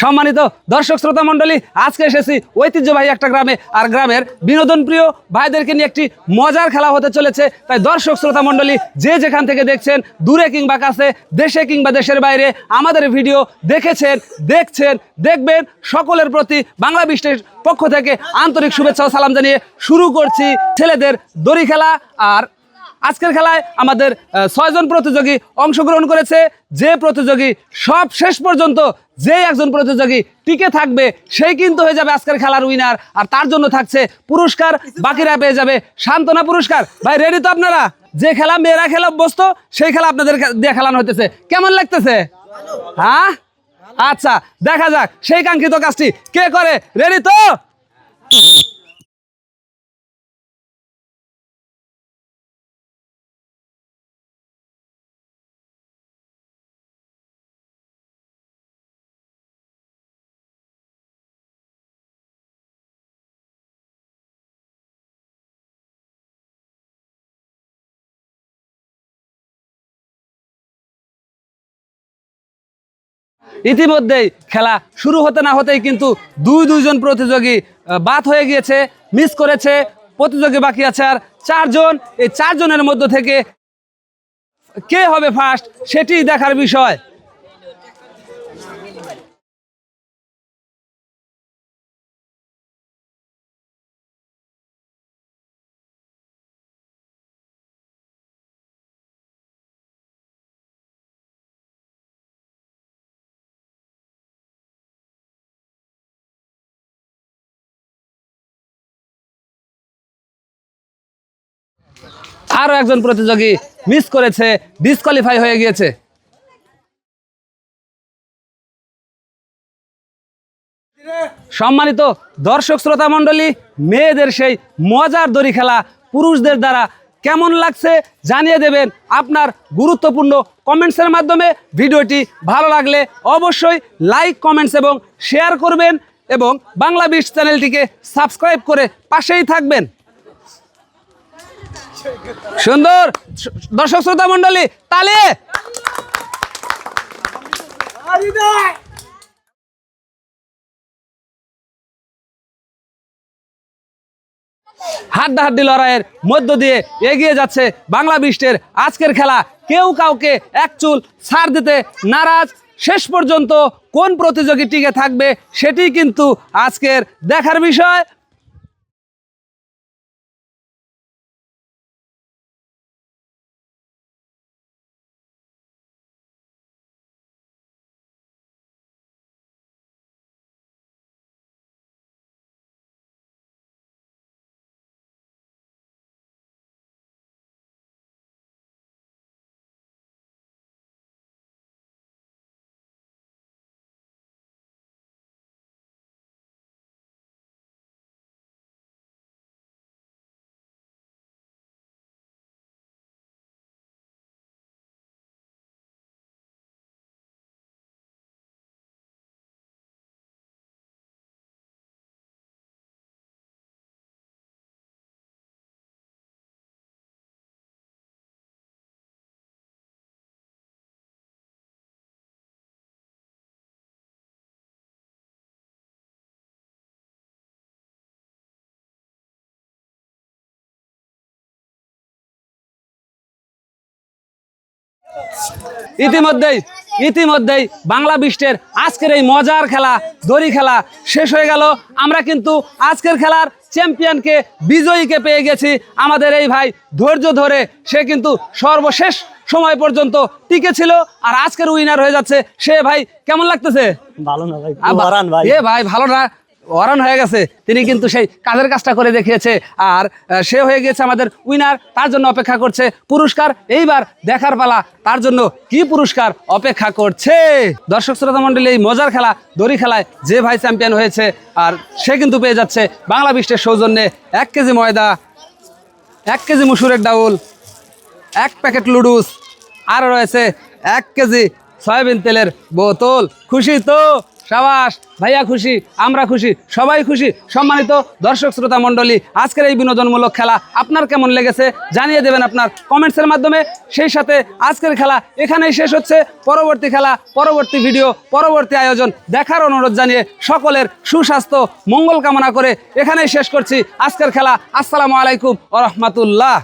সম্মানিত দর্শক শ্রোতা মণ্ডলী, আজকে এসেছি ঐতিহ্যবাহী একটা গ্রামে, আর গ্রামের বিনোদন প্রিয় ভাইদেরকে নিয়ে একটি মজার খেলা হতে চলেছে। তাই দর্শক শ্রোতা মণ্ডলী, যে যেখান থেকে দেখছেন, দূরে কিংবা কাছে, দেশে কিংবা দেশের বাইরে, আমাদের ভিডিও দেখেছেন, দেখছেন, দেখবেন সকলের প্রতি বাংলা বিশ্বের পক্ষ থেকে আন্তরিক শুভেচ্ছা সালাম জানিয়ে শুরু করছি ছেলেদের দড়ি খেলা, আর আজকের খেলায় আমাদের ছয়জন প্রতিযোগী অংশগ্রহণ করেছে। যে প্রতিযোগী সব শেষ পর্যন্ত যে একজন প্রতিযোগী টিকে থাকবে, সেই কিন্তু হয়ে যাবে আজকের খেলার উইনার আর তার জন্য থাকছে পুরস্কার, বাকিরা পেয়ে যাবে সান্ত্বনা পুরস্কার। ভাই রেডি তো আপনারা? যে খেলা মেয়েরা খেলা বসতো সেই খেলা আপনাদের দিয়ে খেলানো হতেছে কেমন লাগতেছে? হ্যাঁ? আচ্ছা দেখা যাক। সেই কাঙ্ক্ষিত কাজটি কে করে? রেডি তো? ইতিমধ্যেই খেলা শুরু হতে না হতেই কিন্তু দুই দুইজন প্রতিযোগী বাদ হয়ে গিয়েছে মিস করেছে, প্রতিযোগী বাকি আছে আর চারজন, এই চারজনের মধ্য থেকে কে হবে ফার্স্ট সেটি দেখার বিষয়। আরও একজন প্রতিযোগী মিস করেছে ডিসকোয়ালিফাই হয়ে গিয়েছে। সম্মানিত দর্শক শ্রোতা মণ্ডলী, মেয়েদের সেই মজার দড়ি খেলা পুরুষদের দ্বারা কেমন লাগছে জানিয়ে দেবেন আপনার গুরুত্বপূর্ণ কমেন্টসের মাধ্যমে। ভিডিওটি ভালো লাগলে অবশ্যই লাইক কমেন্টস এবং শেয়ার করবেন এবং বাংলা বিশ চ্যানেলটিকে সাবস্ক্রাইব করে পাশেই থাকবেন। সুন্দর। দর্শক শ্রোতা মণ্ডলী তালে হাড্ডাহাড্ডি লড়াইয়ের মধ্য দিয়ে এগিয়ে যাচ্ছে বাংলা বিষ্টের আজকের খেলা। কেউ কাউকে এক চুল ছাড় দিতে নারাজ। শেষ পর্যন্ত কোন প্রতিযোগী টিকে থাকবে সেটি কিন্তু আজকের দেখার বিষয়। ইতিমধ্যেই ইতিমধ্যেই বাংলা বিষ্টের আজকের এই মজার খেলা দড়ি খেলা শেষ হয়ে গেল। আমরা কিন্তু আজকের খেলার চ্যাম্পিয়নকে বিজয়ীকে পেয়ে গেছি আমাদের এই ভাই ধৈর্য ধরে। সে কিন্তু সর্বশেষ সময় পর্যন্ত টিকে ছিল আর আজকের উইনার হয়ে যাচ্ছে সে ভাই। কেমন লাগতেছে? ভালো না ভাই ভাই ভালো না। ওয়ারান হয়ে গেছে, তিনি কিন্তু সেই কাজের কাজটা করে দেখিয়েছে। আর সে হয়ে গেছে আমাদের উইনার তার জন্য অপেক্ষা করছে পুরস্কার। এইবার দেখার পালা, তার জন্য কি পুরস্কার অপেক্ষা করছে? দর্শক শ্রোতা মণ্ডলী, এই মজার খেলা, দড়ি খেলায় যে ভাই চ্যাম্পিয়ন হয়েছে, আর সে কিন্তু পেয়ে যাচ্ছে বাংলা বিশ্বের সৌজন্যে এক কেজি ময়দা, এক কেজি মুসুরের ডাউল, এক প্যাকেট লুডুস, আর রয়েছে এক কেজি সয়াবিন তেলের বোতল। খুশি তো? সাবাস, ভাইয়া খুশি, আমরা খুশি, সবাই খুশি। সম্মানিত দর্শক শ্রোতা মণ্ডলী, আজকের এই বিনোদনমূলক খেলা আপনার কেমন লেগেছে জানিয়ে দেবেন আপনার কমেন্টসের মাধ্যমে। সেই সাথে আজকের খেলা এখানেই শেষ হচ্ছে। পরবর্তী খেলা, পরবর্তী ভিডিও পরবর্তী আয়োজন দেখার অনুরোধ জানিয়ে সকলের সুস্বাস্থ্য, মঙ্গল কামনা করে এখানেই শেষ করছি। আজকের খেলা, আসসালামু আলাইকুম ও রহমতুল্লাহ।